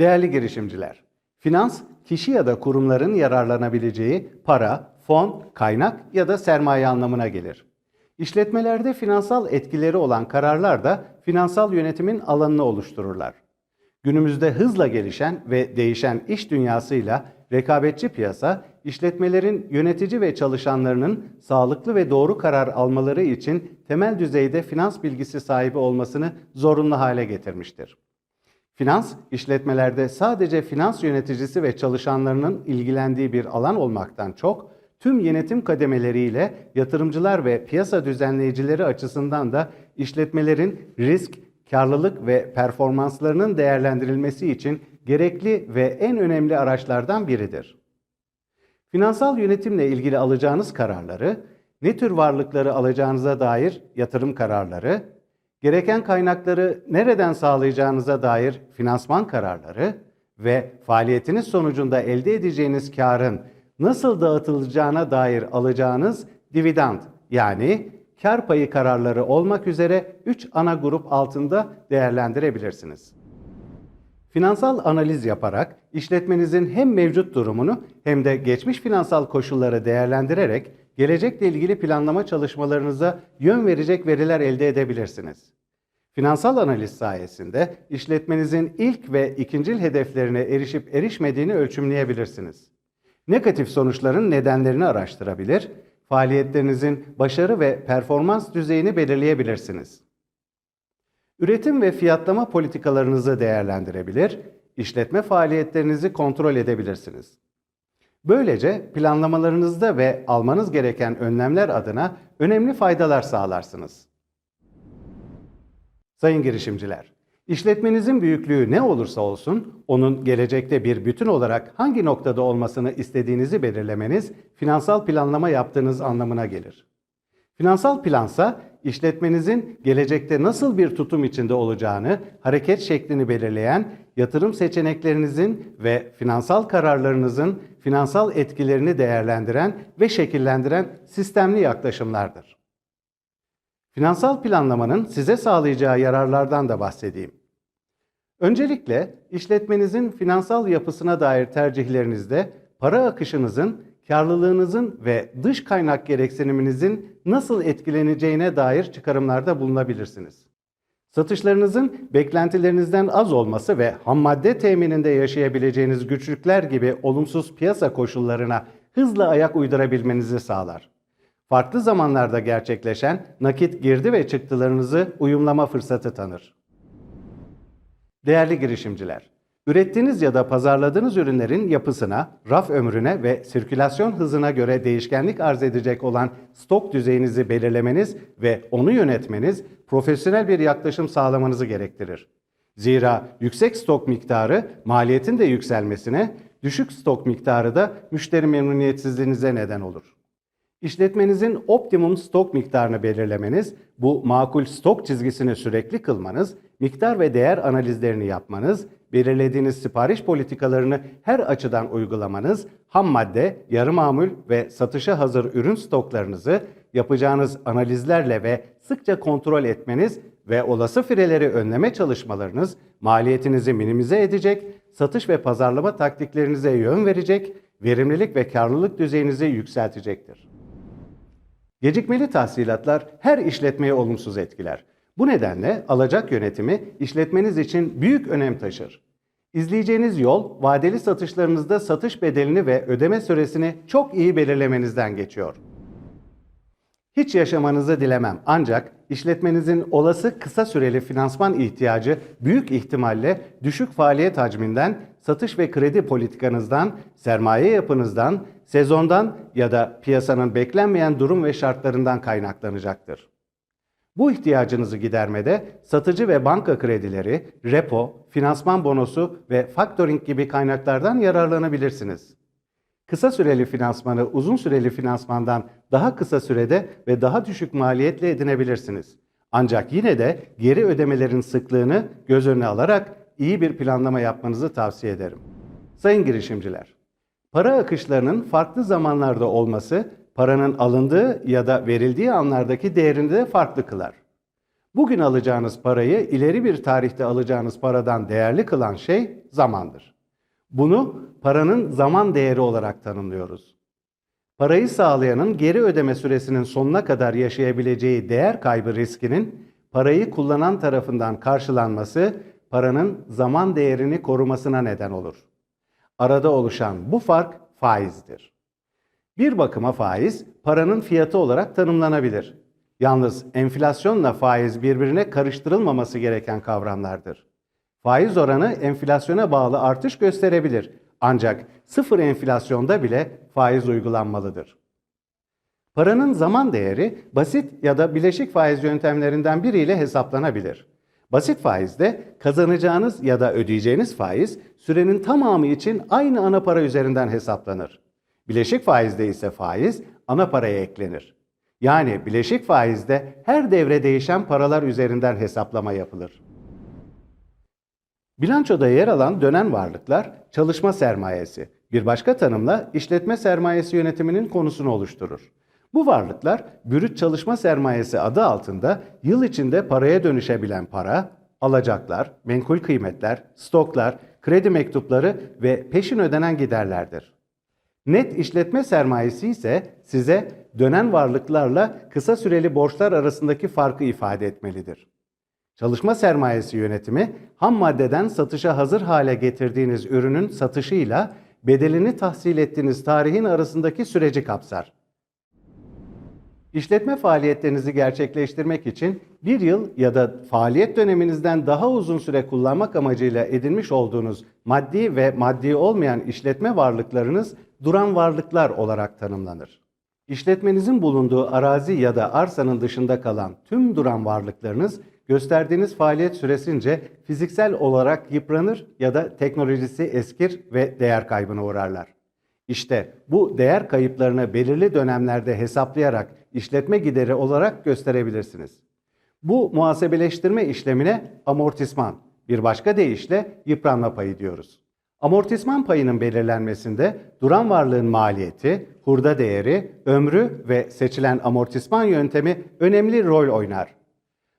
Değerli girişimciler, finans kişi ya da kurumların yararlanabileceği para, fon, kaynak ya da sermaye anlamına gelir. İşletmelerde finansal etkileri olan kararlar da finansal yönetimin alanını oluştururlar. Günümüzde hızla gelişen ve değişen iş dünyasıyla rekabetçi piyasa, işletmelerin yönetici ve çalışanlarının sağlıklı ve doğru karar almaları için temel düzeyde finans bilgisi sahibi olmasını zorunlu hale getirmiştir. Finans, işletmelerde sadece finans yöneticisi ve çalışanlarının ilgilendiği bir alan olmaktan çok, tüm yönetim kademeleriyle yatırımcılar ve piyasa düzenleyicileri açısından da işletmelerin risk, karlılık ve performanslarının değerlendirilmesi için gerekli ve en önemli araçlardan biridir. Finansal yönetimle ilgili alacağınız kararları, ne tür varlıkları alacağınıza dair yatırım kararları, gereken kaynakları nereden sağlayacağınıza dair finansman kararları ve faaliyetiniz sonucunda elde edeceğiniz karın nasıl dağıtılacağına dair alacağınız dividend yani kar payı kararları olmak üzere 3 ana grup altında değerlendirebilirsiniz. Finansal analiz yaparak işletmenizin hem mevcut durumunu hem de geçmiş finansal koşulları değerlendirerek gelecekle ilgili planlama çalışmalarınıza yön verecek veriler elde edebilirsiniz. Finansal analiz sayesinde işletmenizin ilk ve ikincil hedeflerine erişip erişmediğini ölçümleyebilirsiniz. Negatif sonuçların nedenlerini araştırabilir, faaliyetlerinizin başarı ve performans düzeyini belirleyebilirsiniz. Üretim ve fiyatlama politikalarınızı değerlendirebilir, işletme faaliyetlerinizi kontrol edebilirsiniz. Böylece planlamalarınızda ve almanız gereken önlemler adına önemli faydalar sağlarsınız. Sayın girişimciler, işletmenizin büyüklüğü ne olursa olsun, onun gelecekte bir bütün olarak hangi noktada olmasını istediğinizi belirlemeniz, finansal planlama yaptığınız anlamına gelir. Finansal plansa, işletmenizin gelecekte nasıl bir tutum içinde olacağını, hareket şeklini belirleyen, yatırım seçeneklerinizin ve finansal kararlarınızın finansal etkilerini değerlendiren ve şekillendiren sistemli yaklaşımlardır. Finansal planlamanın size sağlayacağı yararlardan da bahsedeyim. Öncelikle işletmenizin finansal yapısına dair tercihlerinizde para akışınızın, karlılığınızın ve dış kaynak gereksiniminizin nasıl etkileneceğine dair çıkarımlarda bulunabilirsiniz. Satışlarınızın beklentilerinizden az olması ve ham madde temininde yaşayabileceğiniz güçlükler gibi olumsuz piyasa koşullarına hızla ayak uydurabilmenizi sağlar farklı zamanlarda gerçekleşen nakit girdi ve çıktılarınızı uyumlama fırsatı tanır. Değerli girişimciler, ürettiğiniz ya da pazarladığınız ürünlerin yapısına, raf ömrüne ve sirkülasyon hızına göre değişkenlik arz edecek olan stok düzeyinizi belirlemeniz ve onu yönetmeniz profesyonel bir yaklaşım sağlamanızı gerektirir. Zira yüksek stok miktarı maliyetin de yükselmesine, düşük stok miktarı da müşteri memnuniyetsizliğinize neden olur. İşletmenizin optimum stok miktarını belirlemeniz, bu makul stok çizgisini sürekli kılmanız, miktar ve değer analizlerini yapmanız, belirlediğiniz sipariş politikalarını her açıdan uygulamanız, ham madde, yarı mamul ve satışa hazır ürün stoklarınızı yapacağınız analizlerle ve sıkça kontrol etmeniz ve olası fireleri önleme çalışmalarınız maliyetinizi minimize edecek, satış ve pazarlama taktiklerinize yön verecek, verimlilik ve karlılık düzeyinizi yükseltecektir. Gecikmeli tahsilatlar her işletmeye olumsuz etkiler. Bu nedenle alacak yönetimi işletmeniz için büyük önem taşır. İzleyeceğiniz yol vadeli satışlarınızda satış bedelini ve ödeme süresini çok iyi belirlemenizden geçiyor. Hiç yaşamanızı dilemem ancak işletmenizin olası kısa süreli finansman ihtiyacı büyük ihtimalle düşük faaliyet hacminden, satış ve kredi politikanızdan, sermaye yapınızdan, sezondan ya da piyasanın beklenmeyen durum ve şartlarından kaynaklanacaktır. Bu ihtiyacınızı gidermede satıcı ve banka kredileri, repo, finansman bonosu ve factoring gibi kaynaklardan yararlanabilirsiniz. Kısa süreli finansmanı uzun süreli finansmandan daha kısa sürede ve daha düşük maliyetle edinebilirsiniz. Ancak yine de geri ödemelerin sıklığını göz önüne alarak iyi bir planlama yapmanızı tavsiye ederim. Sayın girişimciler, para akışlarının farklı zamanlarda olması paranın alındığı ya da verildiği anlardaki değerini de farklı kılar. Bugün alacağınız parayı ileri bir tarihte alacağınız paradan değerli kılan şey zamandır. Bunu paranın zaman değeri olarak tanımlıyoruz. Parayı sağlayanın geri ödeme süresinin sonuna kadar yaşayabileceği değer kaybı riskinin parayı kullanan tarafından karşılanması paranın zaman değerini korumasına neden olur. Arada oluşan bu fark faizdir. Bir bakıma faiz paranın fiyatı olarak tanımlanabilir. Yalnız enflasyonla faiz birbirine karıştırılmaması gereken kavramlardır. Faiz oranı enflasyona bağlı artış gösterebilir. Ancak sıfır enflasyonda bile faiz uygulanmalıdır. Paranın zaman değeri basit ya da bileşik faiz yöntemlerinden biriyle hesaplanabilir. Basit faizde kazanacağınız ya da ödeyeceğiniz faiz sürenin tamamı için aynı ana para üzerinden hesaplanır. Bileşik faizde ise faiz ana paraya eklenir. Yani bileşik faizde her devre değişen paralar üzerinden hesaplama yapılır. Bilançoda yer alan dönen varlıklar çalışma sermayesi, bir başka tanımla işletme sermayesi yönetiminin konusunu oluşturur. Bu varlıklar bürüt çalışma sermayesi adı altında yıl içinde paraya dönüşebilen para, alacaklar, menkul kıymetler, stoklar, kredi mektupları ve peşin ödenen giderlerdir. Net işletme sermayesi ise size dönen varlıklarla kısa süreli borçlar arasındaki farkı ifade etmelidir. Çalışma sermayesi yönetimi ham maddeden satışa hazır hale getirdiğiniz ürünün satışıyla bedelini tahsil ettiğiniz tarihin arasındaki süreci kapsar. İşletme faaliyetlerinizi gerçekleştirmek için bir yıl ya da faaliyet döneminizden daha uzun süre kullanmak amacıyla edinmiş olduğunuz maddi ve maddi olmayan işletme varlıklarınız duran varlıklar olarak tanımlanır. İşletmenizin bulunduğu arazi ya da arsanın dışında kalan tüm duran varlıklarınız gösterdiğiniz faaliyet süresince fiziksel olarak yıpranır ya da teknolojisi eskir ve değer kaybına uğrarlar. İşte bu değer kayıplarını belirli dönemlerde hesaplayarak işletme gideri olarak gösterebilirsiniz. Bu muhasebeleştirme işlemine amortisman, bir başka deyişle yıpranma payı diyoruz. Amortisman payının belirlenmesinde duran varlığın maliyeti, hurda değeri, ömrü ve seçilen amortisman yöntemi önemli rol oynar.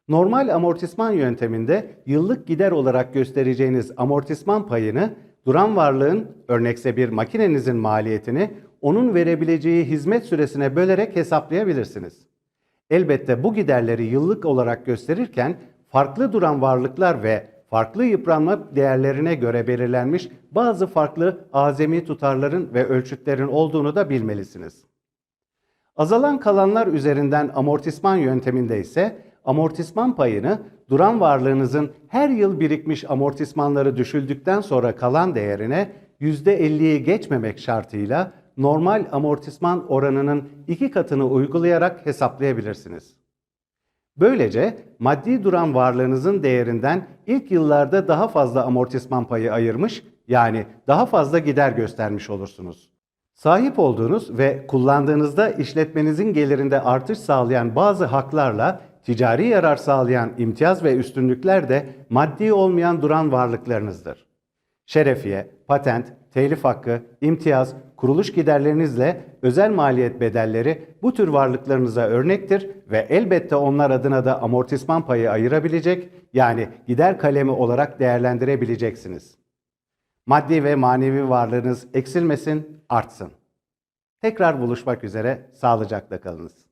Normal amortisman yönteminde yıllık gider olarak göstereceğiniz amortisman payını duran varlığın örnekse bir makinenizin maliyetini onun verebileceği hizmet süresine bölerek hesaplayabilirsiniz. Elbette bu giderleri yıllık olarak gösterirken farklı duran varlıklar ve farklı yıpranma değerlerine göre belirlenmiş bazı farklı azami tutarların ve ölçütlerin olduğunu da bilmelisiniz. Azalan kalanlar üzerinden amortisman yönteminde ise amortisman payını duran varlığınızın her yıl birikmiş amortismanları düşüldükten sonra kalan değerine %50'yi geçmemek şartıyla normal amortisman oranının iki katını uygulayarak hesaplayabilirsiniz. Böylece maddi duran varlığınızın değerinden ilk yıllarda daha fazla amortisman payı ayırmış yani daha fazla gider göstermiş olursunuz. Sahip olduğunuz ve kullandığınızda işletmenizin gelirinde artış sağlayan bazı haklarla ticari yarar sağlayan imtiyaz ve üstünlükler de maddi olmayan duran varlıklarınızdır. Şerefiye, patent, telif hakkı, imtiyaz, kuruluş giderlerinizle özel maliyet bedelleri bu tür varlıklarınıza örnektir ve elbette onlar adına da amortisman payı ayırabilecek yani gider kalemi olarak değerlendirebileceksiniz. Maddi ve manevi varlığınız eksilmesin, artsın. Tekrar buluşmak üzere, sağlıcakla kalınız.